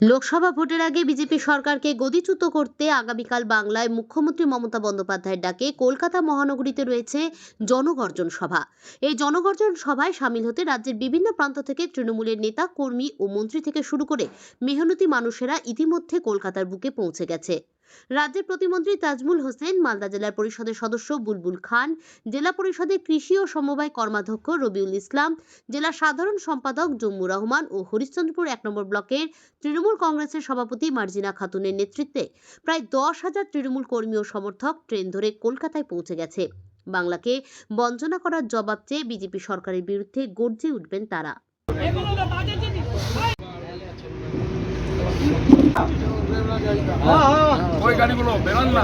লোকসভা ভোটের আগে বিজেপি সরকারকে গদিচ্যুত করতে আগামীকাল বাংলায় মুখ্যমন্ত্রী মমতা বন্দ্যোপাধ্যায়ের ডাকে কলকাতা মহানগরীতে রয়েছে জনগর্জন সভা। এই জনগর্জন সভায় সামিল হতে রাজ্যের বিভিন্ন প্রান্ত থেকে তৃণমূলের নেতা, কর্মী ও মন্ত্রী থেকে শুরু করে মেহনতি মানুষেরা ইতিমধ্যে কলকাতার বুকে পৌঁছে গেছে। রাজ্যের প্রতিমন্ত্রী তাজমুল হোসেন, মালদা জেলার পরিষদের সদস্য বুলবুল খান, জেলা পরিষদের কৃষি ও সমবায় কর্মাধ্যক্ষ রবিউল ইসলাম, জেলা সাধারণ সম্পাদক জম্মু রহমান ও হরিশ্চন্দ্রপুর এক নম্বর ব্লকের তৃণমূল কংগ্রেসের সভাপতি মার্জিনা খাতুনের নেতৃত্বে প্রায় দশ হাজার তৃণমূল কর্মী ও সমর্থক ট্রেন ধরে কলকাতায় পৌঁছে গেছে। বাংলাকে বঞ্চনা করার জবাব চেয়ে বিজেপি সরকারের বিরুদ্ধে গর্জে উঠবেন তারা। ওই গাড়িগুলো বেরান না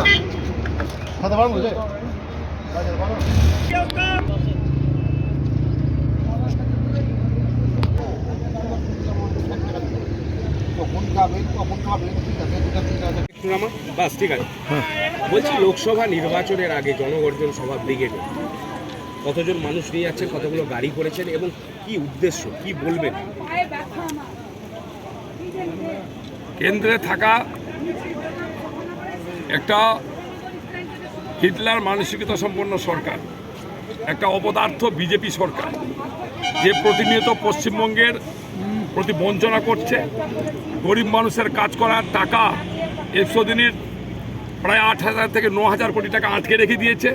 বাস ঠিক আছে। বলছি লোকসভা নির্বাচনের আগে জনগর্জন সভা ব্রিগেডে কতজন মানুষ নিয়ে যাচ্ছেন কতগুলো গাড়ি করেছেন এবং কি উদ্দেশ্য কি বলবেন? কেন্দ্রে থাকা একটা হিটলার মানসিকতা সম্পন্ন সরকার, একটা অপদার্থ বিজেপি সরকার, যে প্রতিনিয়ত পশ্চিমবঙ্গের প্রতি বঞ্চনা করছে, গরিব মানুষের কাজ করার টাকা একশো দিনের প্রায় আট হাজার থেকে ন হাজার কোটি টাকা আটকে রেখে দিয়েছে,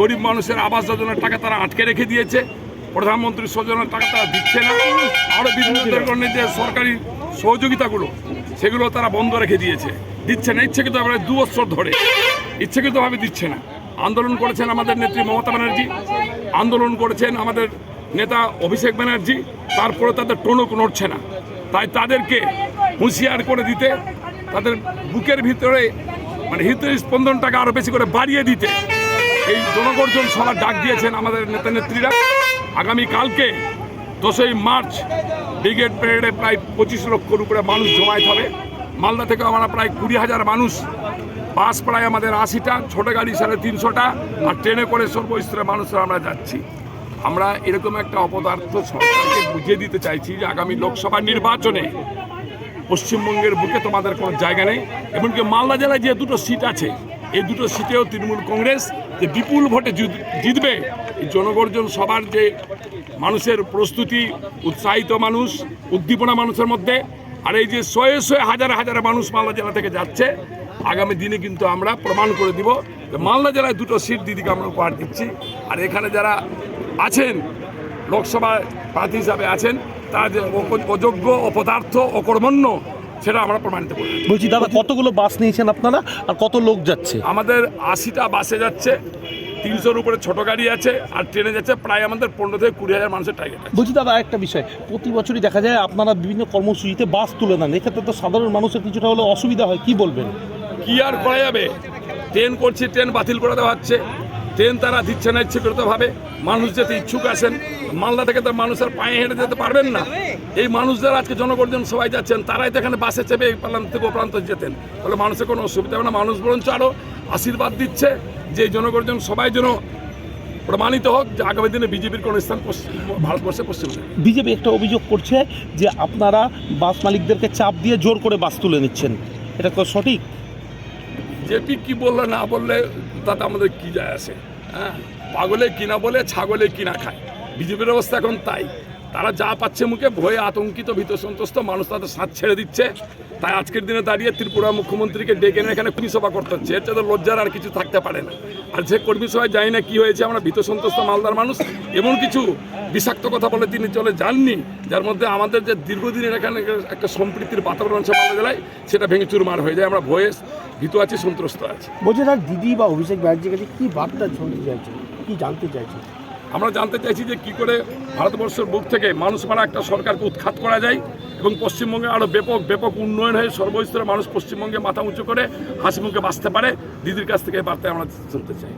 গরিব মানুষের আবাস যোজনার টাকা তারা আটকে রেখে দিয়েছে, প্রধানমন্ত্রী যোজনার টাকা তারা দিচ্ছে না আরও বিভিন্ন ধরনের যে সরকারি সহযোগিতাগুলো, সেগুলো তারা বন্ধ রেখে দিয়েছে। দিচ্ছে না, ইচ্ছাকৃতভাবে দু বছর ধরে। ইচ্ছাকৃতভাবে দিচ্ছে না। আন্দোলন করেছেন আমাদের নেত্রী মমতা ব্যানার্জি, আন্দোলন করেছেন আমাদের নেতা অভিষেক ব্যানার্জি, তারপরে তাদের টনক নড়ছে না। তাই তাদেরকে হুঁশিয়ার করে দিতে, তাদের বুকের ভিতরে মানে হৃদয় স্পন্দনটাকে আরও বেশি করে বাড়িয়ে দিতে। এই জনগর্জন সভার ডাক দিয়েছেন আমাদের নেতা নেত্রীরা আগামী কালকে দশই মার্চ ব্রিগেড প্যারেডে প্রায় পঁচিশ লক্ষর উপরে মানুষ জমায়েত হবে। মালদা থেকে আমরা প্রায় কুড়ি হাজার মানুষ, বাস প্রায় আমাদের আশিটা, ছোটো গাড়ি সাড়ে তিনশোটা, আর ট্রেনে করে সর্বস্তরের মানুষরা আমরা যাচ্ছি। আমরা এরকম একটা অপদার্থ সরকারকে বুঝিয়ে দিতে চাইছি যে আগামী লোকসভা নির্বাচনে পশ্চিমবঙ্গের বুকে তোমাদের কোনো জায়গা নেই, এমনকি মালদা জেলায় যে দুটো সিট আছে, এই দুটো সিটেও তৃণমূল কংগ্রেস, যে বিপুল ভোটে জিত- জিতবে, এই জনগর্জন সবার যে মানুষের প্রস্তুতি উৎসাহিত মানুষ উদ্দীপনা মানুষের মধ্যে। আর এই যে শয়ে শয়ে হাজার হাজার মানুষ মালদা জেলা থেকে যাচ্ছে আগামী দিনে কিন্তু আমরা প্রমাণ করে দিব যে মালদা জেলায় দুটো সিট দিদিকে আমরা উপহার দিচ্ছি। আর এখানে যারা আছেন লোকসভায় প্রার্থী হিসাবে আছেন তারা যে অযোগ্য অপদার্থ অকর্মণ্য সেটা আমরা প্রমাণিত করি বলছি দাদা কতগুলো বাস নিয়েছেন আপনারা আর কত লোক যাচ্ছে? আমাদের আশিটা বাসে যাচ্ছে। তিনশোর উপরে ছোট গাড়ি আছে আর ট্রেনে যাচ্ছে প্রায় আমাদের পনেরো থেকে কুড়ি হাজার মানুষের টার্গেট বলছি দাদা একটা বিষয় প্রতি বছরই দেখা যায় আপনারা বিভিন্ন কর্মসূচিতে বাস তুলে দেন এক্ষেত্রে তো সাধারণ মানুষের কিছুটা হলে অসুবিধা হয় কি বলবেন? কি আর করা যাবে? ট্রেন করছি ট্রেন বাতিল করে দেওয়া হচ্ছে। ট্রেন তারা দিচ্ছে না ইচ্ছাকৃতভাবে। মানুষ যেতে ইচ্ছুক আছেন। মালদা থেকে তো মানুষের পায়ে হেঁটে যেতে পারবেন না। এই মানুষদের আজকে জনগর্জন সবাই যাচ্ছেন তারাই তো এখানে বাসে চেপে এই প্রান্ত থেকে ও প্রান্ত যেতেন। ফলে মানুষের কোনো অসুবিধা হবে না। মানুষ বরঞ্চ আরও আশীর্বাদ দিচ্ছে। যে জনগর্জন সবাই যেন প্রমাণিত হোক যে আগামী দিনে বিজেপির কোনো স্থান পশ্চিম ভারতবর্ষে পশ্চিমবঙ্গে বিজেপি একটা অভিযোগ করছে যে আপনারা বাস মালিকদেরকে চাপ দিয়ে জোর করে বাস তুলে নিচ্ছেন। এটা তো সঠিক? জেপি কি বললে না বললে তাতে আমাদের কি যায় আসে হ্যাঁ? পাগলে কিনা বলে ছাগলে কিনা খায়। বিজেপির অবস্থা এখন তাই। তারা যা পাচ্ছে মুখে ভয়ে আতঙ্কিত, ভীত সন্তুষ্ট মানুষ তাদের সাথ ছেড়ে দিচ্ছে। তাই আজকের দিনে দাঁড়িয়ে ত্রিপুরা মুখ্যমন্ত্রীকে ডেকে এনে এখানে কর্মী সভা করতে হচ্ছে। এর চেয়ে তো লজ্জার আর কিছু থাকতে পারে না। আর যে কর্মী সভায় জানি না, কি হয়েছে? আমরা ভীত সন্তুষ্ট মালদার মানুষ। এমন কিছু বিষাক্ত কথা বলে তিনি চলে যাননি, যার মধ্যে আমাদের যে দীর্ঘদিনের এখানে একটা সম্প্রীতির বাতাবরণ আছে মালদা জেলায়, সেটা ভেঙে চুরমার হয়ে যায়। আমরা ভয়ে ভীত আছি, সন্ত্রস্ত আছি। বলছে, তার দিদি বা অভিষেক ব্যানার্জির কাছে কি বার্তা শুনতে চাইছে কি জানতে চাইছে আমরা জানতে চাইছি যে কি করে ভারতবর্ষের বুক থেকে মানুষ মারা একটা সরকারকে উৎখাত করা যায় এবং পশ্চিমবঙ্গে আরও ব্যাপক ব্যাপক উন্নয়ন হয়ে সর্বস্তরে মানুষ পশ্চিমবঙ্গে মাথা উঁচু করে হাসিমুখে বাঁচতে পারে। দিদির কাছ থেকে বার্তায় আমরা শুনতে চাই।